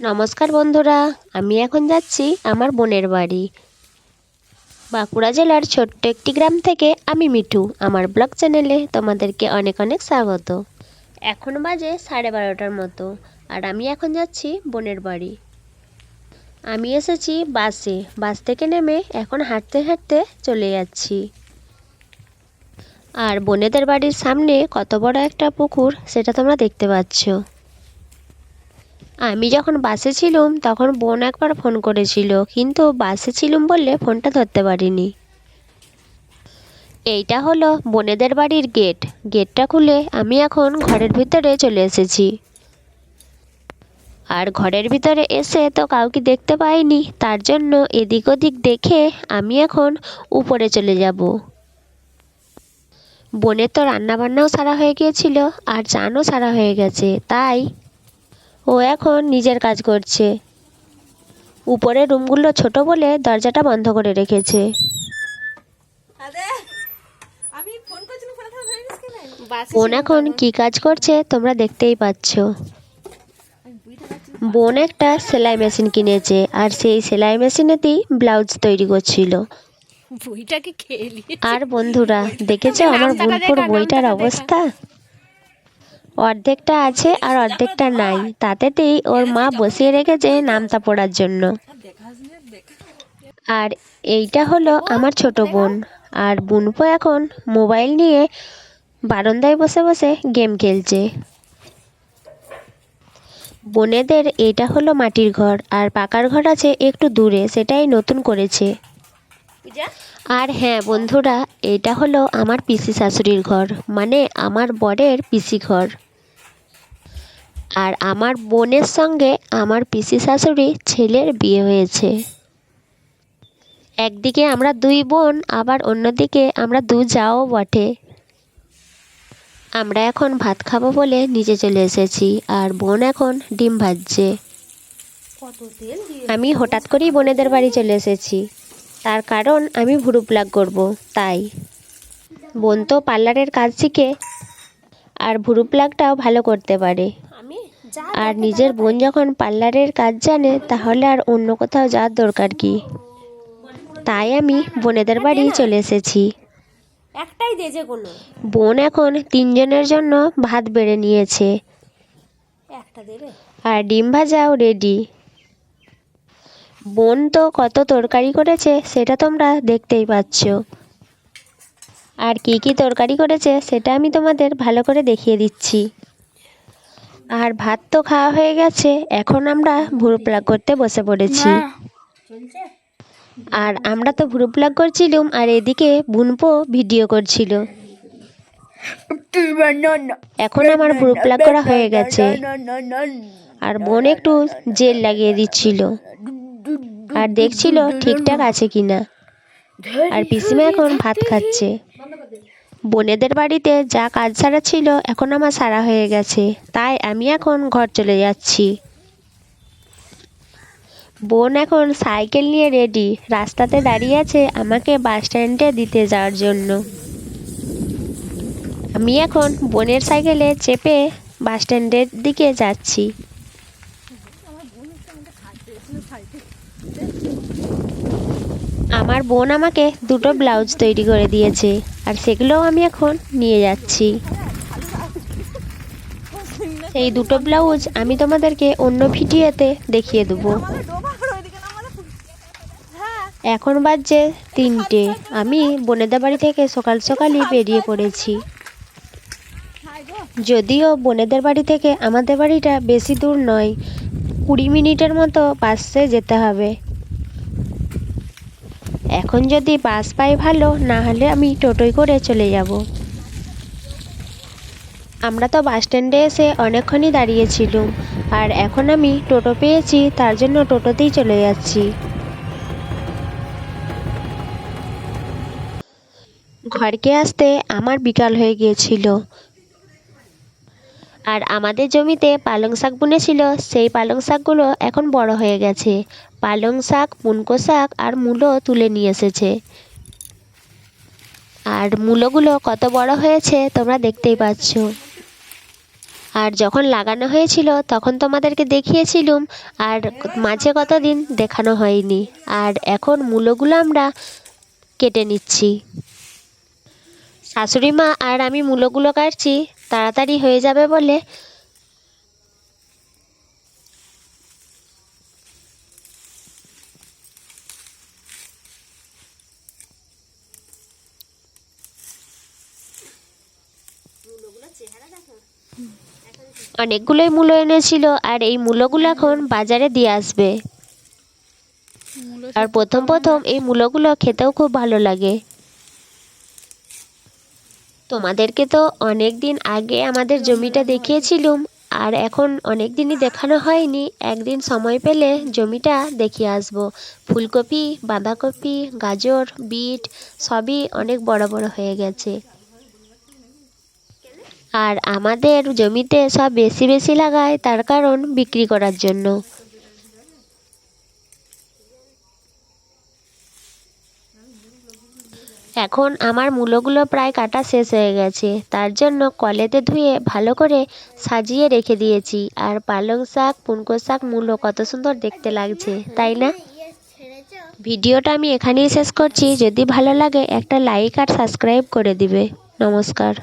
নমস্কার বন্ধুরা, আমি এখন যাচ্ছি আমার বোনের বাড়ি। বাঁকুড়া জেলার ছোট্ট একটি গ্রাম থেকে আমি মিঠু, আমার ব্লগ চ্যানেলে তোমাদেরকে অনেক অনেক স্বাগত। এখন বাজে সাড়ে বারোটার মতো, আর আমি এখন যাচ্ছি বোনের বাড়ি। আমি এসেছি বাসে, বাস থেকে নেমে এখন হাঁটতে হাঁটতে চলে যাচ্ছি। আর বোনেদের বাড়ির সামনে কত বড় একটা পুকুর, সেটা তোমরা দেখতে পাচ্ছ। আমি যখন বাসে ছিলাম, তখন বোন একবার ফোন করেছিল, কিন্তু বাসে ছিলাম বললে ফোনটা ধরতে পারিনি। এইটা হলো বোনেদের বাড়ির গেট। গেটটা খুলে আমি এখন ঘরের ভিতরে চলে এসেছি। আর ঘরের ভিতরে এসে তো কাউকে দেখতে পাইনি, তার জন্য এদিক ওদিক দেখে আমি এখন উপরে চলে যাব। বোনের তো রান্নাবান্নাও সারা হয়ে গিয়েছিল, আর চানও সারা হয়ে গেছে, তাই ও এখন নিজের কাজ করছে। উপরের রুমগুলো ছোট বলে দরজাটা বন্ধ করে রেখেছে। বোন এখন কি কাজ করছে তোমরা দেখতেই পাচ্ছ। বোন একটা সেলাই মেশিন কিনেছে আর সেই সেলাই মেশিনেতেই ব্লাউজ তৈরি করছিল। আর বন্ধুরা দেখেছ আমার বোনপুর বইটার অবস্থা? অর্ধেকটা আছে আর অর্ধেকটা নাই। তাতেতেই ওর মা বসিয়ে রেখেছে নামতা পড়ার জন্য। আর এইটা হলো আমার ছোট বোন। আর বুনপো এখন মোবাইল নিয়ে বারান্দায় বসে বসে গেম খেলছে। বোনেদের এটা হলো মাটির ঘর। আর পাকার ঘর আছে একটু দূরে, সেটাই নতুন করেছে। আর হ্যাঁ বন্ধুরা এটা হলো আমার পিসি শাশুড়ির ঘর মানে আমার বরের পিসি ঘর। আর আমার বোনের সঙ্গে আমার পিসি শাশুড়ি ছেলের বিয়ে হয়েছে। একদিকে আমরা দুই বোন আবার অন্যদিকে আমরা দু যাও বটে। আমরা এখন ভাত খাব বলে নিচে চলে এসেছি আর বোন এখন ডিম ভাজছে। আমি হঠাৎ করেই বোনেদের বাড়ি চলে এসেছি। তার কারণ আমি ভুরু প্লাগ করব তাই। বোন তো পার্লারের কাজ শিখে আর ভুরু প্লাগটাও ভালো করতে পারে। আর নিজের বোন যখন পার্লারের কাজ জানে তাহলে আর অন্য কোথাও যাওয়ার দরকার কি? তাই আমি বোনেদের বাড়ি চলে এসেছি। একটাই দে যে কোনো। বোন এখন তিনজনের জন্য ভাত বেড়ে নিয়েছে। একটা দেবে? আর ডিম ভাজাও রেডি বোন তো কত তরকারি করেছে সেটা তোমরা দেখতেই পাচ্ছ আর কি কি তরকারি করেছে সেটা আমি তোমাদের ভালো করে দেখিয়ে দিচ্ছি আর ভাত তো খাওয়া হয়ে গেছে এখন আমরা ভুরু প্লাগ করতে বসে পড়েছি আর আমরা তো ভুরু প্লাগ করছিলাম আর এদিকে বুনপো ভিডিও করছিল এখন আমার ভুরু প্লাগ করা হয়ে গেছে আর বোন একটু জেল লাগিয়ে দিচ্ছিল আর দেখছিল ঠিকঠাক আছে কিনা। আর পিসিমা এখন ভাত খাচ্ছে। বোনেদের বাড়িতে যা কাজ সারা ছিল এখন আমার সারা হয়ে গেছে। তাই আমি এখন ঘর চলে যাচ্ছি। বোন এখন সাইকেল নিয়ে রেডি। রাস্তাতে দাঁড়িয়ে আছে আমাকে বাস স্ট্যান্ডে দিতে যাওয়ার জন্য। আমি এখন বোনের সাইকেলে চেপে বাস স্ট্যান্ডের দিকে যাচ্ছি। আমার বোন আমাকে দুটো ব্লাউজ তৈরি করে দিয়েছে, আর সেগুলোও আমি এখন নিয়ে যাচ্ছি। এই দুটো ব্লাউজ আমি তোমাদেরকে অন্য ভিডিওতে দেখিয়ে দেবো। এখন বাজছে তিনটে। আমি বোনেদের বাড়ি থেকে সকাল সকালই বেরিয়ে পড়েছি। যদিও বোনেদের বাড়ি থেকে আমাদের বাড়িটা বেশি দূর নয়, কুড়ি মিনিটের মতো বাসে যেতে হবে। এখন যদি বাস পাই ভালো না হলে আমি টোটোয় করে চলে যাব। আমরা তো বাস স্ট্যান্ডে এসে অনেকক্ষণই দাঁড়িয়েছিলাম, আর এখন আমি টোটো পেয়েছি, তার জন্য টোটোতেই চলে যাচ্ছি। ঘরকে আসতে আমার বিকাল হয়ে গিয়েছিল। আর আমাদের জমিতে পালং শাক বুনেছিল, সেই পালং শাকগুলো এখন বড় হয়ে গেছে। পালং শাক পুনকো শাক আর মূলো তুলে নিয়ে এসেছে। আর মূলোগুলো কত বড় হয়েছে তোমরা দেখতেই পাচ্ছ। আর যখন লাগানো হয়েছিল, তখন তোমাদেরকে দেখিয়েছিলুম, আর মাঝে কতদিন দেখানো হয়নি। আর এখন মূলোগুলো আমরা কেটে নিচ্ছি। শাশুড়ি মা আর আমি মূলোগুলো কাটছি। তাড়াতাড়ি হয়ে যাবে বলে। অনেকগুলোই মূলো এনেছিল আর এই মূলোগুলো এখন বাজারে দিয়ে আসবে। আর প্রথম প্রথম এই মূলোগুলো খেতেও খুব ভালো লাগে। তোমাদেরকে তো অনেক দিন আগে আমাদের জমিটা দেখিয়েছিলুম, আর এখন অনেক দিনই দেখানো হয়নি। একদিন সময় পেলে জমিটা দেখিয়ে আসব। ফুলকপি, বাঁধাকপি, গাজর, বিট, সবই অনেক বড় বড় হয়ে গেছে। আর আমাদের জমিতে সব বেশি বেশি লাগায়, তার কারণ বিক্রি করার জন্য। এখন আমার মূলোগুলো প্রায় কাটা শেষ হয়ে গেছে। তার জন্য কলেতে ধুয়ে ভালো করে সাজিয়ে রেখে দিয়েছি। আর পালং শাক, পুনকো শাক মূলো কত সুন্দর দেখতে লাগছে, তাই না? ভিডিওটা আমি এখানেই শেষ করছি। যদি ভালো লাগে একটা লাইক আর সাবস্ক্রাইব করে দিবে। নমস্কার।